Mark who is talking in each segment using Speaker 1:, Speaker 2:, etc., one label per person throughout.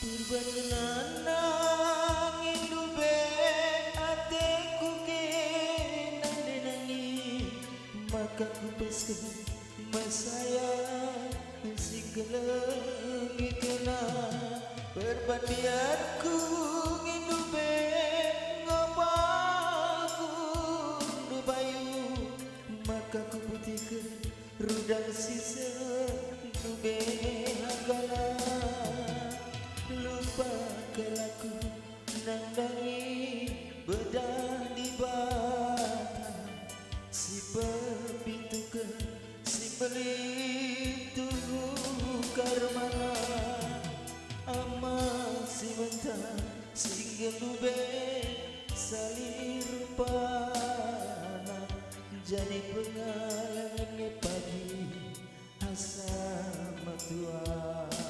Speaker 1: Berbananang indube ateku ke nandenangi Maka ku peskan masaya si kelengi kena. Berbanianku indube ngopaku nubayu Maka ku putihkan rudal sisa nube kelaku nandai bedah di batang si pintu ke si pintu karma ama si mentah si gelube salir pana jadi pengalaman pagi asam matuah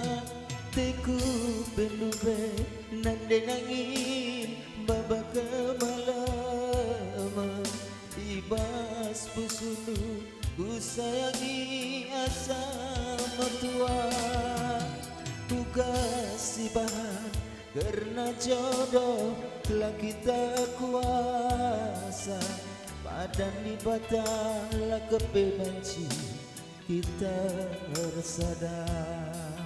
Speaker 1: Teku benube nande nangin baba kemalaman. Ibas pusunu ku sayangi asa mertua Ku kasih bahan karena jodoh telah kita kuasa. Badan di batala kebebanci kita bersadar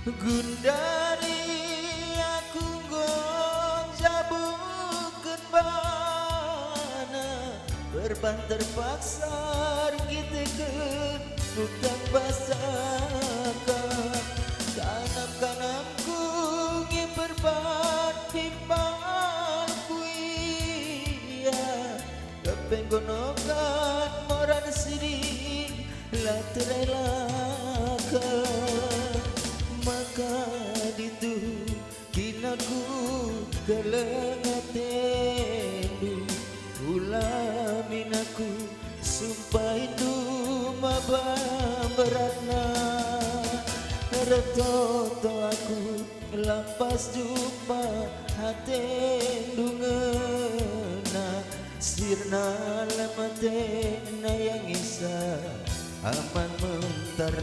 Speaker 1: Gundari aku gonjabukan bana. Berban terpaksa kita ke bukan basakan. Kanam-kanam ku ingin berban timbal kuia Kepenggonokan kelengatendu ulamin aku. Sumpah itu mabam beratna. Retoto aku lampas jumpa hatendu ngena sirna lamatena yang isa aman mentar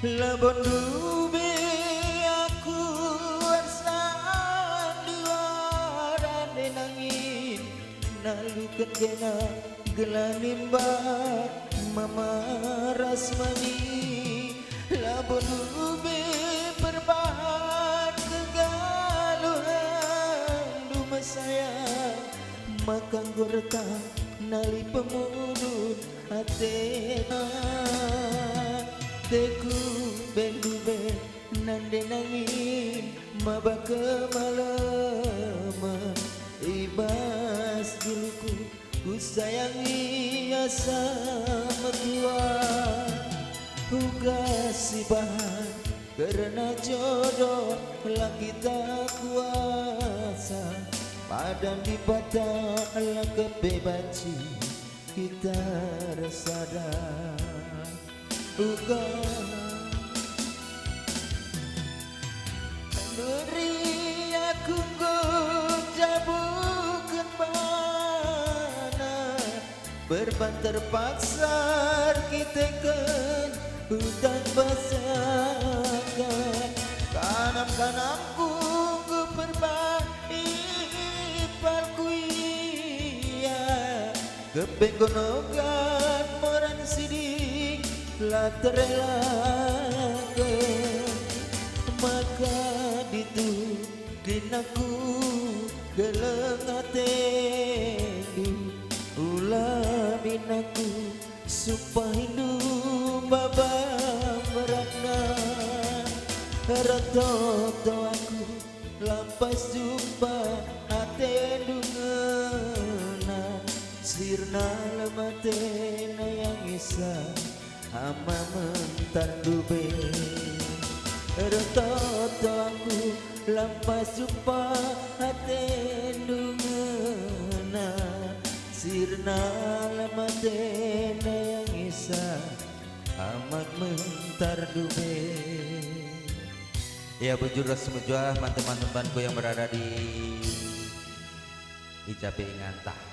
Speaker 1: dube Labon dube aku arsan diwaran denangin Nalukan kena gelanin bat mama rasmani. Labon dube berbahan kegaluhan Duma sayang makan gorta nali pemudun atena teku bendube nande nangin maba kemalaman ibas duluku ku sayangi asa mertua. Ku kasih bahan karena jodoh lah kita kuasa. Padan di batala kebebanci kita resadar bukan Beri aku jabukan Berbantar paksa kita kan Hutang basakan Kanam-kanamku ku perbaiki palku iya Kepeng konogan moran sidik lah terelakan Maka ditu dinaku gelengatendu Ulamin aku supaya lu baba merakna Ratoto aku lampas jumpa atendu ngena. Sirna lematena yang isa ama mentar dube. Ratoto aku lampas jumpa atendu ngena Sirna lematena yang isa. Amat mentar dube. Ya bujur semua teman-temanku yang berada di Icape Ngantah